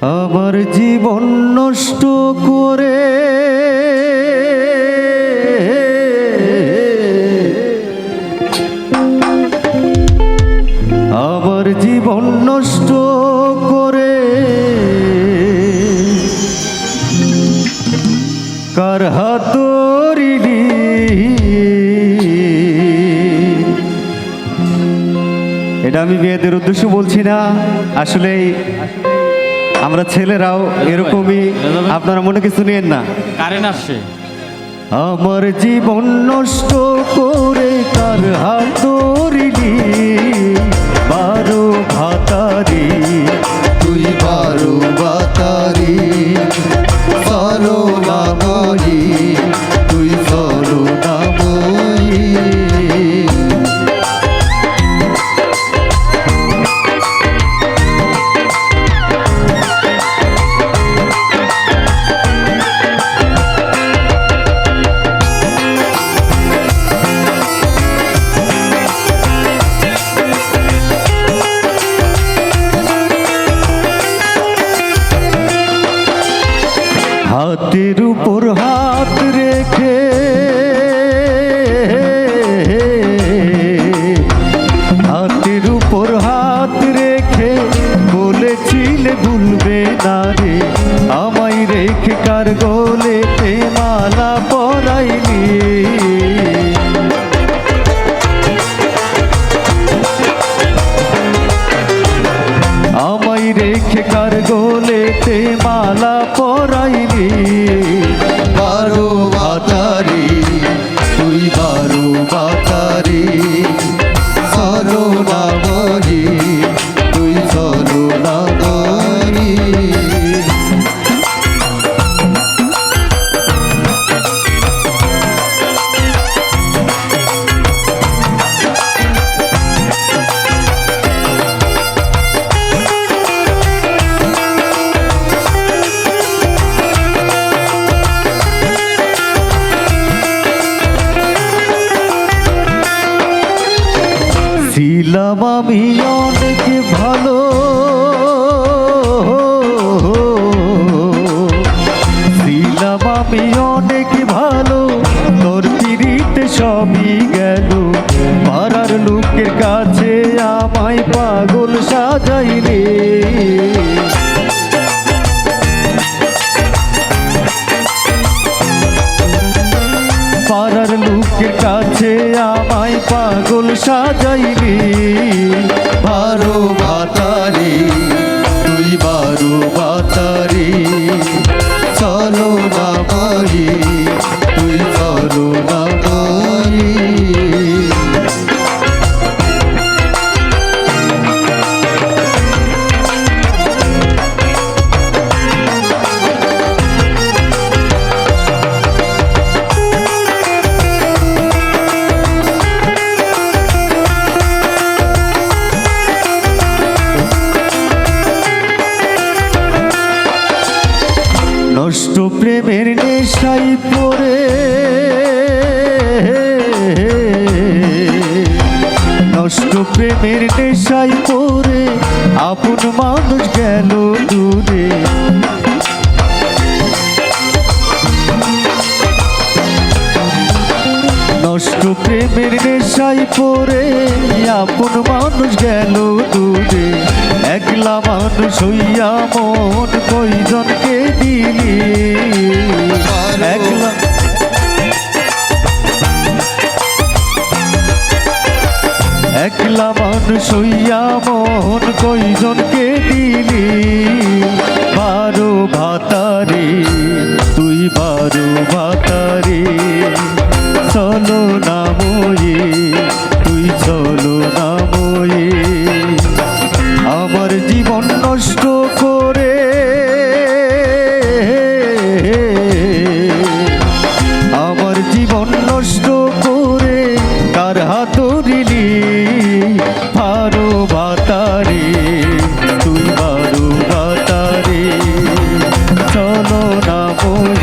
আমার জীবন নষ্ট করে। আমার জীবন নষ্ট করে। কার হাতরিলি এটা আমি মেয়েদের উদ্দেশ্য বলছি না আসলে আমরা ছেলেরাও এরকমই। আপনারা মনে কিছু নিয়েন না। কারেন্ট আসছে। আমার জীবন নষ্ট করে হাতের উপর হাত রেখে। হাতের উপর হাত রেখে বলেছিল ভুলবে না রে, আমায় রেখে কার গোলেতে মালা পরাইলি? কার গোলেতে মালা পরাইলি। বারো বাতারি ছিলাম আমি অনেক ভালো। ছিলাম আমি অনেক ভালো। তোর পিড়িতে সবই কাছে আমায় পাগল সাজাইলি। বারো বাতারি তুই বারো বাতারি। চলো নষ্ট প্রেমের নেশাই পড়ে। নষ্ট প্রেমের নেশাই পড়ে। আপন মানুষ গেল দূরে। নষ্ট প্রেমের নেশায় পরে আপন মানুষ গেল দূরে একলা মানুষ হইয়া মন কইজনকে দিলি। একলা একলা মানুষ হইয়া মন কইজনকে দিলি। বারো ভাতারে, তুই Oh.